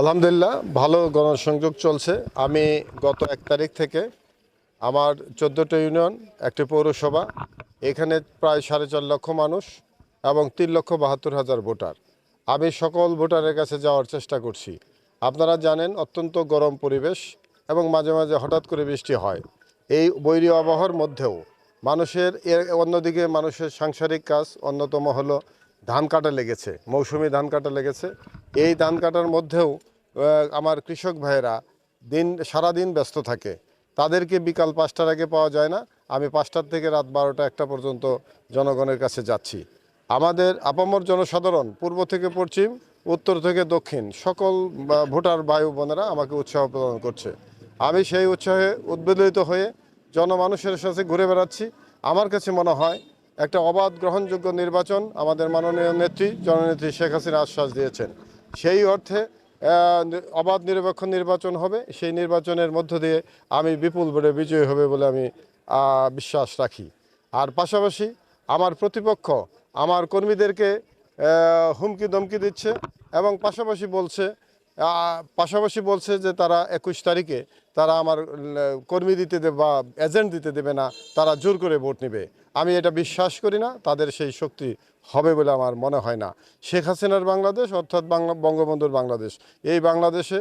আলহামদুলিল্লাহ, ভালো গণসংযোগ চলছে। আমি গত এক তারিখ থেকে আমার চোদ্দোটা ইউনিয়ন, একটি পৌরসভা, এখানে প্রায় সাড়ে চার লক্ষ মানুষ এবং তিন লক্ষ বাহাত্তর হাজার ভোটার। আমি সকল ভোটারের কাছে যাওয়ার চেষ্টা করছি। আপনারা জানেন, অত্যন্ত গরম পরিবেশ এবং মাঝে মাঝে হঠাৎ করে বৃষ্টি হয়। এই বৈরী আবহাওয়ার মধ্যেও মানুষের এর, অন্যদিকে মানুষের সাংসারিক কাজ অন্যতম হলো ধান কাটা লেগেছে, মৌসুমি ধান কাটা লেগেছে। এই ধান কাটার মধ্যেও আমার কৃষক ভাইয়েরা দিন, সারাদিন ব্যস্ত থাকে। তাদেরকে বিকাল পাঁচটার আগে পাওয়া যায় না। আমি পাঁচটার থেকে রাত বারোটা একটা পর্যন্ত জনগণের কাছে যাচ্ছি। আমাদের আপামর জনসাধারণ, পূর্ব থেকে পশ্চিম, উত্তর থেকে দক্ষিণ, সকল ভোটার বায়ু বোনেরা আমাকে উৎসাহ প্রদান করছে। আমি সেই উৎসাহে উদ্বেলিত হয়ে জনমানুষের সাথে ঘুরে বেড়াচ্ছি। আমার কাছে মনে হয়, একটা অবাধ গ্রহণযোগ্য নির্বাচন আমাদের মাননীয় নেত্রী, জননেত্রী শেখ হাসিনা আশ্বাস দিয়েছেন। সেই অর্থে অবাধ নিরপেক্ষ নির্বাচন হবে। সেই নির্বাচনের মধ্য দিয়ে আমি বিপুল ভোটে বিজয়ী হবে বলে আমি বিশ্বাস রাখি। আর পাশাপাশি আমার প্রতিপক্ষ আমার কর্মীদেরকে হুমকি দমকি দিচ্ছে এবং পাশাপাশি বলছে পাশাপাশি বলছে যে তারা একুশ তারিখে তারা আমার কর্মী দিতে দেবে বা এজেন্ট দিতে দেবে না, তারা জোর করে ভোট নেবে। আমি এটা বিশ্বাস করি না, তাদের সেই শক্তি হবে বলে আমার মনে হয় না। শেখ হাসিনার বাংলাদেশ অর্থাৎ বাংলা, বঙ্গবন্ধুর বাংলাদেশ। এই বাংলাদেশে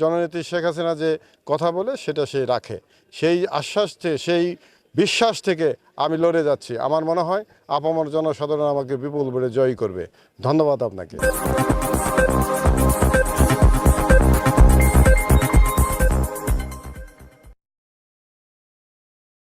জননেত্রী শেখ হাসিনা যে কথা বলে, সেটা সে রাখে। সেই আশ্বাস সেই বিশ্বাস থেকে আমি লড়ে যাচ্ছি। আমার মনে হয়, আপামর জনসাধারণ আমাকে বিপুল বলে জয়ী করবে। ধন্যবাদ আপনাকে।